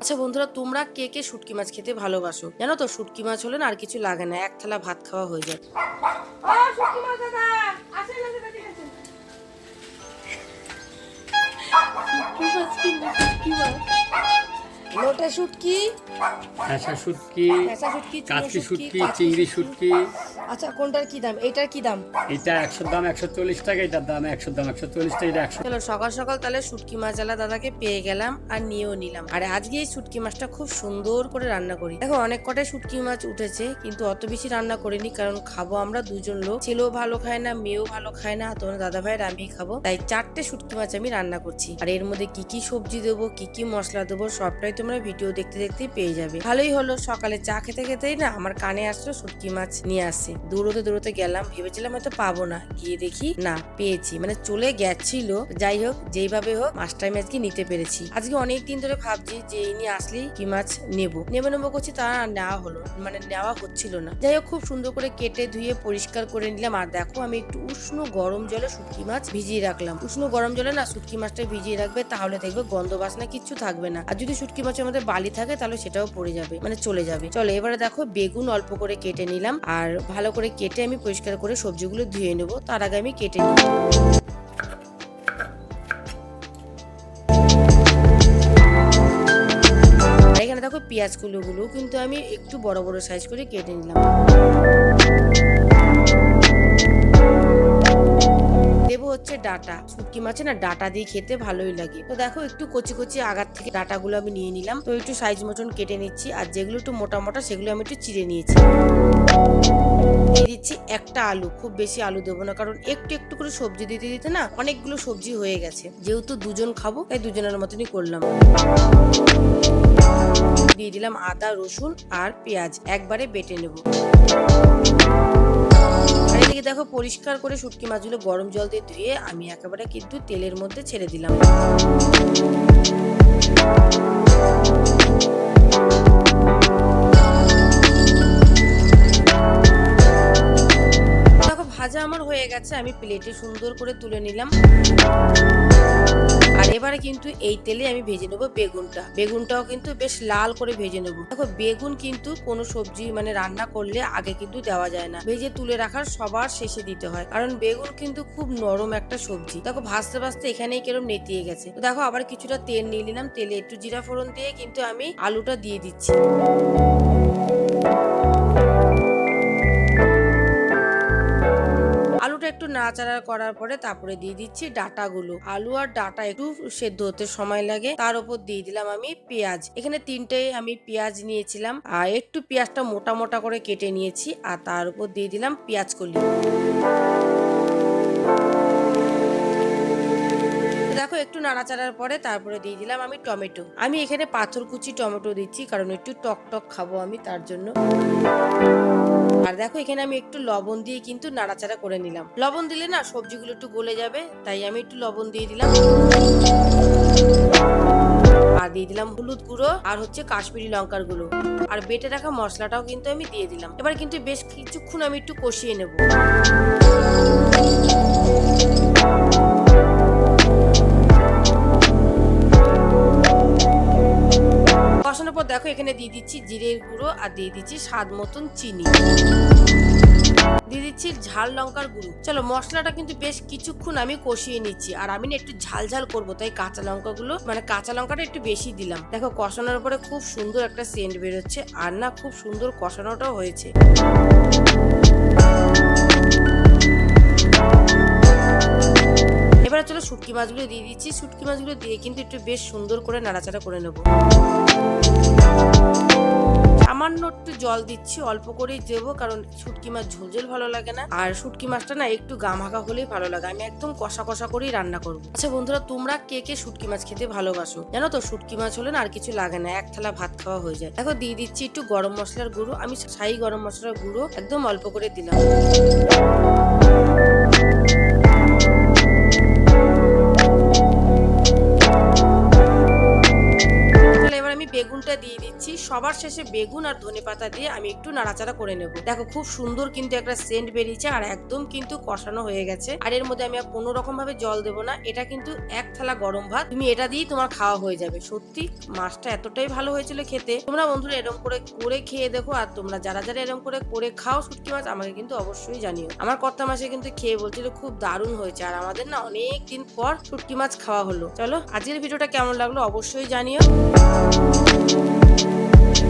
আচ্ছা বন্ধুরা তোমরা কে কে শুটকি মাছ খেতে ভালোবাসো? জানো তো শুটকি মাছ হলে না আর কিছু লাগে না এক থালা ভাত খাওয়া হয়ে যায়। শুটকি মাছ? লোটা শুটকি? ফ্যাসা শুটকি ফ্যাসা শুটকি চিংড়ি শুটকি। আচ্ছা কোনটার কি দাম? এইটার কি দাম? এটা একশোর দাম একশো চল্লিশ টাকা এটার দাম একশোর দাম একশো চল্লিশ টাকা এটা একশো চলো সকাল সকাল তাহলে শুটকি মাছালা দাদাকে পেয়ে গেলাম আর নিয়েও নিলাম। আর আজকে এই শুটকি মাছটা খুব সুন্দর করে রান্না করি। দেখো অনেক কটাই শুটকি মাছ উঠেছে কিন্তু অত বেশি রান্না করিনি কারণ খাব আমরা দুজন লোক। ছেলেও ভালো খায় না মেয়েও ভালো খায় না তোমার দাদা ভাইয়ের আমি খাব। তাই চারটে শুটকি মাছ আমি রান্না করছি। আর এর মধ্যে কি কি সবজি দেবো কি কি মশলা দেবো সবটাই তোমরা ভিডিও দেখতে দেখতে পেয়ে যাবে। ভালোই হলো, সকালে চা খেতে খেতেই না আমার কানে আসলো শুটকি মাছ নিয়ে আসে। দৌড়তে দৌড়তে গেলাম, ভেবেছিলাম হয়তো পাবো না। গিয়ে দেখি না, পেয়েছি। মানে চলে গেছিল, যাই হোক, যেইভাবে হোক মাছটা আমি আজকে নিতে পেরেছি। আজকে অনেক দিন ধরে ভাবছি যে ইনি আসলেই কি মাছ নেব। নেব নেব করছি, তা নেওয়া হলো মানে নেওয়া হচ্ছিল না। যাই হোক, খুব সুন্দর করে কেটে ধুয়ে পরিষ্কার করে নিলাম। আর দেখো, আমি একটু উষ্ণ গরম জলে শুটকি মাছ ভিজিয়ে রাখলাম। উষ্ণ গরম জলে না শুটকি মাছটা ভিজিয়ে রাখবে, তাহলে দেখবে গন্ধ বাসনা কিচ্ছু থাকবে না। আর যদি শুটকি মাছের মধ্যে বালি থাকে, তাহলে সেটাও পড়ে যাবে মানে চলে যাবে। চলো, এবারে দেখো বেগুন অল্প করে কেটে নিলাম, আর ভালো করে কেটে আমি পরিষ্কার করে সবজিগুলো ধুয়ে নেব, তার আগে আমি কেটে নিই। এখানে দেখো পেঁয়াজ কুলোগুলো কিন্তু আমি একটু বড় বড় সাইজ করে কেটে নিলাম। হচ্ছে ডাটা। শুটকি মাছে না ডাটা দিয়ে খেতে ভালোই লাগে। তো দেখো একটু কচি কচি আগার থেকে ডাটাগুলো আমি নিয়ে নিলাম। তো একটু সাইজ মতন কেটে নিচ্ছি আর যেগুলো একটু মোটা মোটা সেগুলো আমি একটু চিড়ে নিয়েছি। দিয়ে দিচ্ছি একটা আলু। খুব বেশি আলু দেবো না কারণ একটু একটু করে সবজি দিতে দিতে না অনেকগুলো সবজি হয়ে গেছে। যেহেতু দুজন খাব, তাই দুজনের মতনই করলাম। দিয়ে দিলাম আদা, রসুন আর পেঁয়াজ। একবারে বেটে নেব। এদিকে দেখো পরিষ্কার করে শুটকি মাছগুলো গরম জল দিয়ে ধুয়ে আমি একেবারে কিন্তু তেলের মধ্যে ছেড়ে দিলাম। হয়ে গেছে, আমি প্লেটে সুন্দর করে তুলে নিলাম। আর এবারে কিন্তু এই তেলে আমি ভেজে নেব বেগুনটা। বেগুনটাও কিন্তু বেশ লাল করে ভেজে নেব। দেখো, বেগুন কিন্তু কোনো সবজি মানে রান্না করলে আগে কিন্তু দেওয়া যায় না। ভেজে তুলে রাখার সবার শেষে দিতে হয়। কারণ বেগুন কিন্তু খুব নরম একটা সবজি। দেখো, ভাজতে ভাজতে এখানেই কেরম নেতিয়ে গেছে। দেখো, আবার কিছুটা তেল নিয়ে নিলাম। তেলে একটু জিরা ফোড়ন দিয়ে কিন্তু আমি আলুটা দিয়ে দিচ্ছি। একটু নাড়াচাড়া করার পরে তারপরে দিয়ে দিচ্ছি ডাটাগুলো। আলু আর ডাটা একটু সেদ্ধ হতে সময় লাগে। তার উপর দিয়ে দিলাম আমি পেঁয়াজ। এখানে তিনটে আমি পেঁয়াজ নিয়েছিলাম। আর একটু পেঁয়াজটা মোটা মোটা করে কেটে নিয়েছি। আর তার উপর দিয়ে দিলাম পেঁয়াজ কলি। দেখো, একটু নাড়াচাড়ার পরে তারপরে দিয়ে দিলাম আমি টমেটো। আমি এখানে পাথর কুচি টমেটো দিচ্ছি, কারণ একটু টক টক খাব আমি তার জন্য। আর দেখো, এখানে আমি একটু লবণ দিয়ে কিন্তু নাড়াচাড়া করে নিলাম। লবণ দিলে না, সবজিগুলো একটু গলে যাবে, তাই আমি একটু লবণ দিয়ে দিলাম। আর দিয়ে দিলাম হলুদ গুঁড়ো, আর হচ্ছে কাশ্মীরি লঙ্কার গুঁড়ো। আর বেটে রাখা মশলাটাও কিন্তু আমি দিয়ে দিলাম। এবার কিন্তু বেশ কিছুক্ষণ আমি একটু কষিয়ে নেব। কষানোর পর দেখো, এখানে দিয়ে দিচ্ছি জিরের গুঁড়ো আর দিয়ে দিচ্ছি স্বাদ মতন চিনি। দিয়ে দিচ্ছি ঝাল লঙ্কার গুঁড়ো। চলো, মশলাটা কিন্তু বেশ কিছুক্ষণ আমি কষিয়ে নিচ্ছি। আর আমি না একটু ঝাল ঝাল করব, তাই কাঁচা লঙ্কাগুলো মানে কাঁচা লঙ্কাটা একটু বেশি দিলাম। দেখো, কষানোর পরে খুব সুন্দর একটা সেন্ট বেরোচ্ছে, আর না খুব সুন্দর কষানোটাও হয়েছে। শুটকি মাছগুলো দিয়ে দিচ্ছি, শুটকি মাছগুলো দিয়ে কিন্তু একটু বেশ সুন্দর করে নাড়াচাড়া করে নেব। সামান্য একটু জল দিচ্ছি, অল্প করেই দেবো কারণ শুটকি মাছ ঝোলঝোল ভালো লাগে না। আর শুটকি মাছটা না একটু গামাখা হলেই ভালো লাগে, আমি একদম কষা কষা করেই রান্না করব। আচ্ছা বন্ধুরা, তোমরা কে কে শুটকি মাছ খেতে ভালোবাসো? জানো তো, শুটকি মাছ হলে না আর কিছু লাগে না, এক থালা ভাত খাওয়া হয়ে যায়। দেখো, দিয়ে দিচ্ছি একটু গরম মশলার গুঁড়ো, আমি সাই গরম মশলার গুঁড়ো একদম অল্প করে দিলাম। সবার শেষে বেগুন আর ধনে পাতা দিয়ে আমি একটু নাড়াচাড়া করে নেব। দেখো, খুব সুন্দর কিন্তু একটা সেন্ট বেরিয়েছে আর একদম কিন্তু কষানো হয়ে গেছে। আর এর মধ্যে আমি আর কোনো রকম ভাবে জল দেবো না। এটা কিন্তু এক থালা গরম ভাত। তুমি এটা দিয়েই তোমার খাওয়া হয়ে যাবে। সত্যি, মাছটা এতটাই ভালো হয়েছিল খেতে। তোমরা বন্ধুরা এরকম করে করে খেয়ে দেখো আর তোমরা যারা যারা এরকম করে করে খাও শুটকি মাছ, আমাকে কিন্তু অবশ্যই জানিও। আমার কর্তা মাসে কিন্তু খেয়ে বলছিল খুব দারুণ হয়েছে। আর আমাদের না অনেক দিন পর শুটকি মাছ খাওয়া হলো। চলো, আজকের ভিডিওটা কেমন লাগল অবশ্যই জানিও।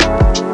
love.